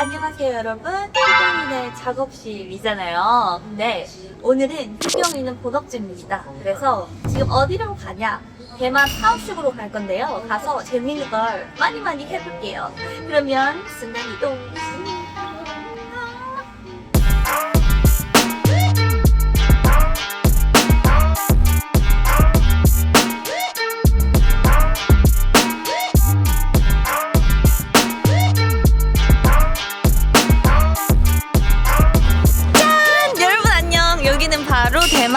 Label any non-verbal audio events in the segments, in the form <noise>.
안녕하세요 여러분. 효경이네 작업실이잖아요. 근데 오늘은 효경이는 본업중입니다. 그래서 지금 어디로 가냐? 대만 타운식으로 갈 건데요. 가서 재밌는 걸 많이 많이 해볼게요. 그러면 순간 이동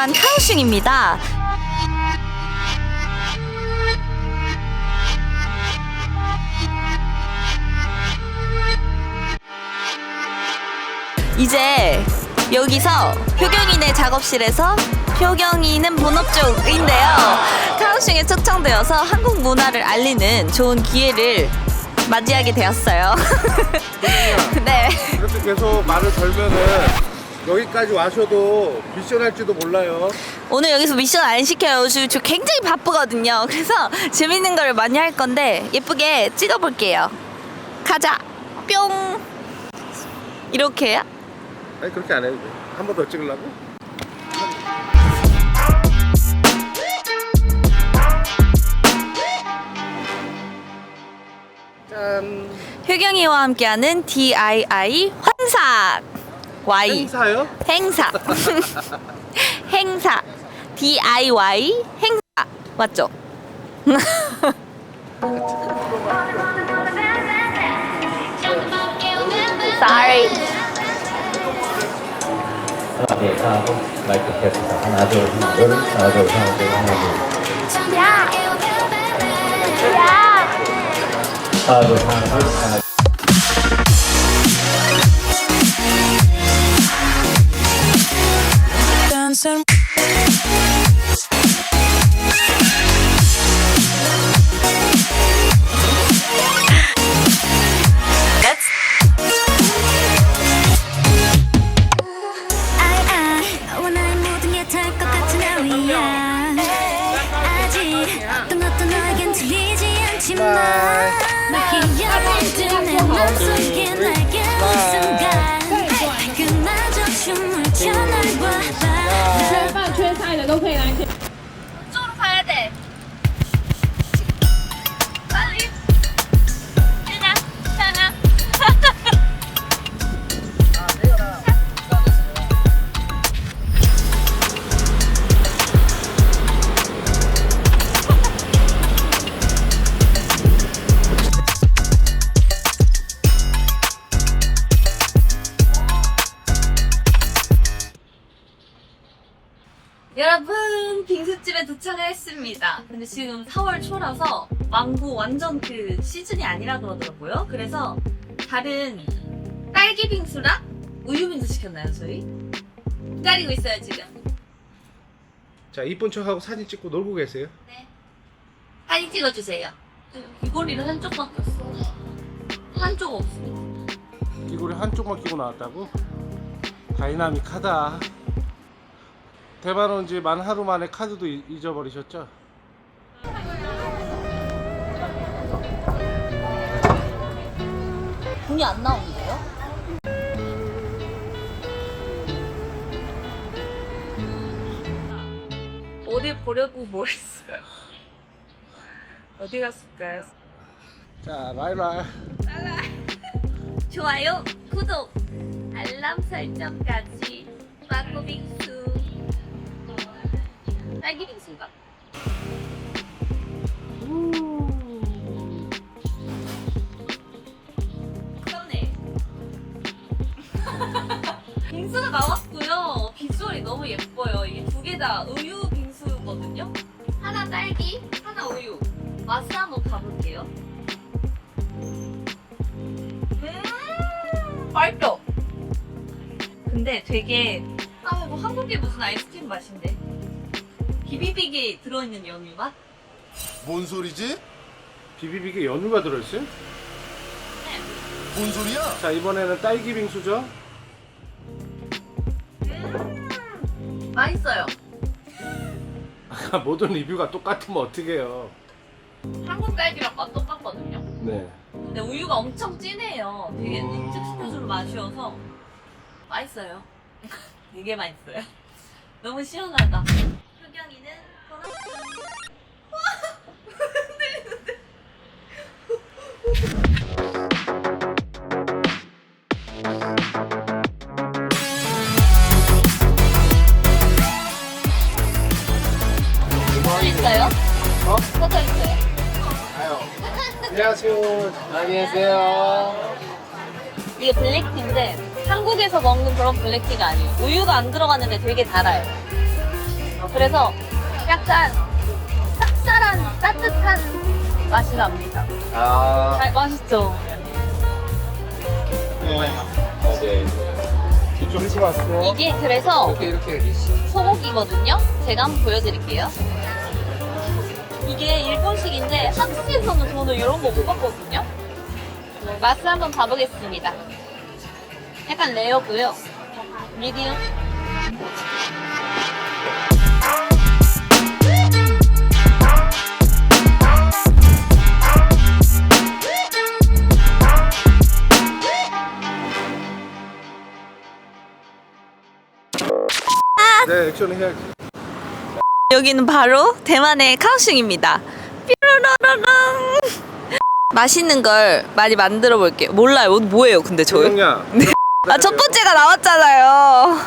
대만 카오슝입니다 이제 여기서 효경이네 작업실에서 효경이는 본업 쪽인데요. 카오슝에 초청되어서 한국 문화를 알리는 좋은 기회를 맞이하게 되었어요. <laughs> 네. 이렇게 계속 말을 걸면은 여기까지 와셔도 미션 할지도 몰라요. 오늘 여기서 미션 안 시켜요. 저, 저 굉장히 바쁘거든요. 그래서 재밌는 걸 많이 할 건데 예쁘게 찍어볼게요. 가자. 뿅. 이렇게요? 아니 그렇게 안 해도 돼. 한 번 더 찍으려고? 짠. 효경이와 함께하는 DIY 환삭. Y. 행사요? 행사. <laughs> 행사. DIY 행사. 맞죠? <laughs> Sorry. 하고 마이크 테스트 하나 둘 하나 둘 하나 둘 하나 둘 하나 둘 야. 야. 하나 둘 하나 둘 하나 둘 dancing. I, I 원하는 모든 게될것 같은 나위야 아직 어떤 것도 너에겐 들리지 않지만 막히 열린 듯내 맘속에 여러분 빙수집에 도착을 했습니다. 근데 지금 4월 초라서 망고 완전 그 시즌이 아니라 그러더라고요. 그래서 다른 딸기 빙수랑 우유 빙수 시켰나요 저희? 기다리고 있어요 지금. 자 이쁜 척하고 사진 찍고 놀고 계세요. 네. 사진 찍어주세요. 귀걸이는 한쪽밖에 없어. 한쪽 없습니다. 이거를 한쪽만 끼고 나왔다고? 다이나믹하다. 대만 온 지 만 하루 만에 카드도 이- 잊어버리셨죠? 돈이 안 나오는데요? 어디 보려고 뭐 했어요? 어디 갔을까요? 자 라이라. 좋아요, 구독, 알람 설정까지 망고 빙수 딸기 빙수인가? 썸네. <laughs> 빙수가 나왔고요. 비주얼이 너무 예뻐요. 이게 두 개 다 우유 빙수거든요. 하나 딸기, 하나 우유. 맛을 한번 봐볼게요. 음 맛있어. 근데 되게 아뭐 한국에 무슨 아이스크림 맛인데 비비빅에 들어있는 연유 맛? 뭔 소리지? 비비빅에 연유가 들어있어요? 뭔 소리야? 자 이번에는 딸기 빙수죠? 맛있어요 모든 리뷰가 똑같으면 어떡해요. 한국 딸기랑 맛 똑같거든요 네. 근데 우유가 엄청 진해요. 되게 육즙시켜주는 맛이어서 맛있어요. <laughs> 되게 맛있어요. 너무 시원하다. 서져 있어요? 어? 서져 있어요. 안녕하세요. 안녕하세요. 이게 블랙티인데 한국에서 먹는 그런 블랙티가 아니에요. 우유가 안 들어갔는데 되게 달아요. 그래서 약간 쌉쌀한 따뜻한 맛이 납니다. 아, 잘 맛있죠? 네. 크리스마스. 이게 그래서 이렇게 이렇게. 소고기거든요. 제가 한번 보여드릴게요. 이게 일본식인데 한국에서는 저는 이런 거 못 봤거든요. 맛을 한번 봐보겠습니다. 약간 레어고요. 미디움. 네, 액션 해야지. 여기는 바로 대만의 카오슝입니다. 뾰로로로롱. 맛있는 걸 많이 만들어 볼게요. 몰라요. 뭐예요, 근데 저요? 효경야. 아, 첫 번째가 나왔잖아요.